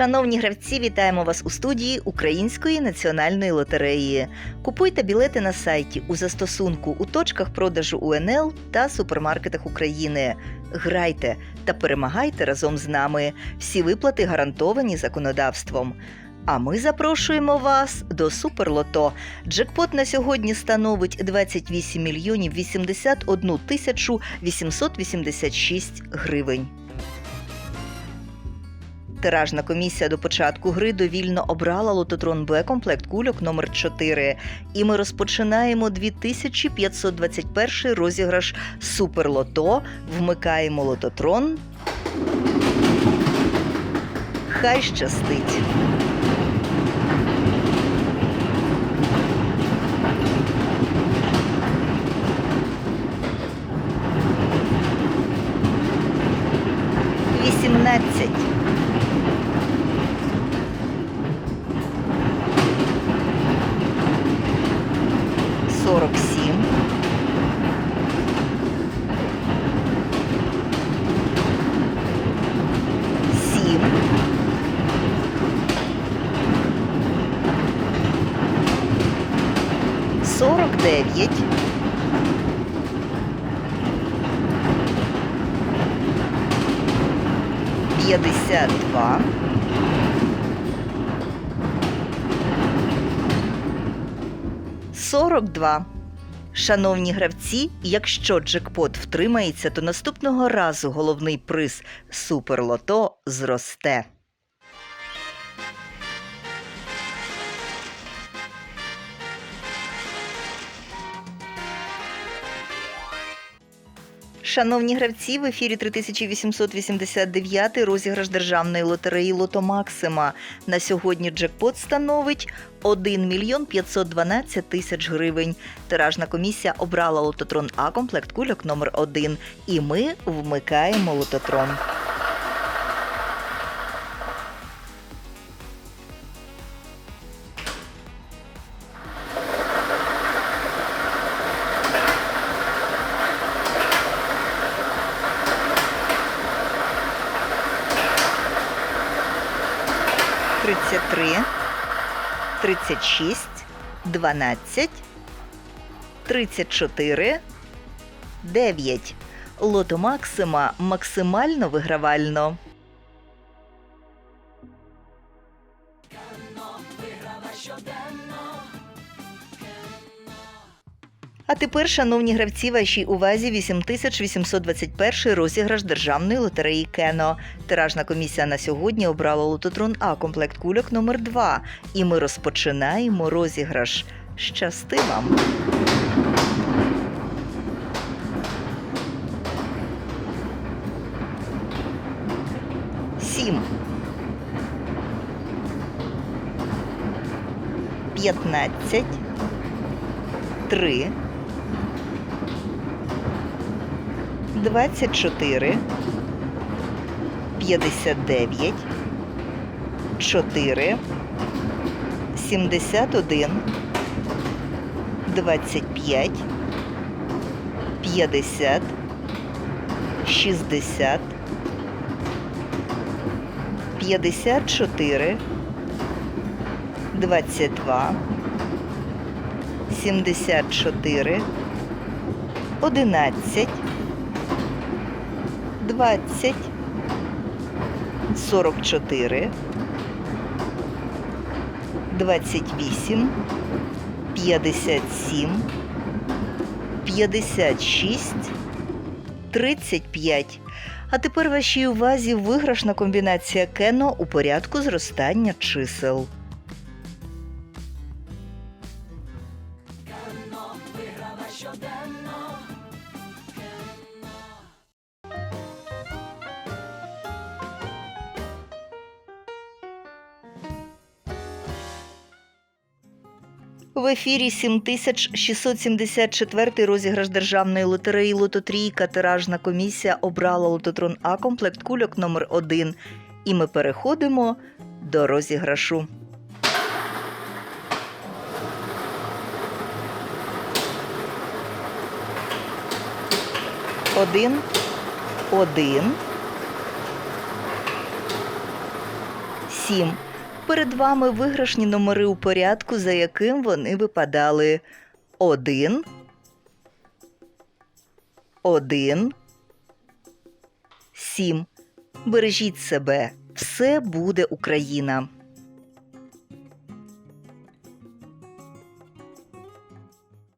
Шановні гравці, вітаємо вас у студії Української національної лотереї. Купуйте білети на сайті у застосунку у точках продажу УНЛ та супермаркетах України. Грайте та перемагайте разом з нами. Всі виплати гарантовані законодавством. А ми запрошуємо вас до Суперлото. Джекпот на сьогодні становить 28 мільйонів 81 тисячу 886 гривень. Тиражна комісія до початку гри довільно обрала лототрон Б комплект кульок номер 4 І ми розпочинаємо 2521 розіграш Суперлото. Вмикаємо лототрон. Хай щастить. Вісімнадцять. 49. П'ятдесят два. Сорок два. Шановні гравці, якщо джекпот втримається, то наступного разу головний приз Суперлото зросте. Шановні гравці, в ефірі 3889 розіграш державної лотереї Лото Максима. На сьогодні джекпот становить 1 мільйон 512 тисяч гривень. Тиражна комісія обрала лототрон А комплект кульок номер 1 І ми вмикаємо лототрон. Тридцять три, тридцять шість, дванадцять, тридцять чотири, дев'ять. Лото Максима максимально вигравально. А тепер, шановні гравці, вашій увазі 8821 розіграш державної лотереї Кено. Тиражна комісія на сьогодні обрала лототрон А комплект кульок номер 2 І ми розпочинаємо розіграш. Щасти вам! Сім. П'ятнадцять. Три. 24 59 4 71 25 50 60 54 22 74 11 20, 44, 28, 57, 56, 35. А тепер вашій увазі виграшна комбінація кено у порядку зростання чисел. Кено виграла щоденно. В ефірі 7674 розіграш державної лотереї Лототрійка. Тиражна комісія обрала лототрон А комплект кульок номер 1 І ми переходимо до розіграшу. Один, один, сім. Перед вами виграшні номери у порядку, за яким вони випадали. Один. Один. Сім. Бережіть себе. Все буде Україна.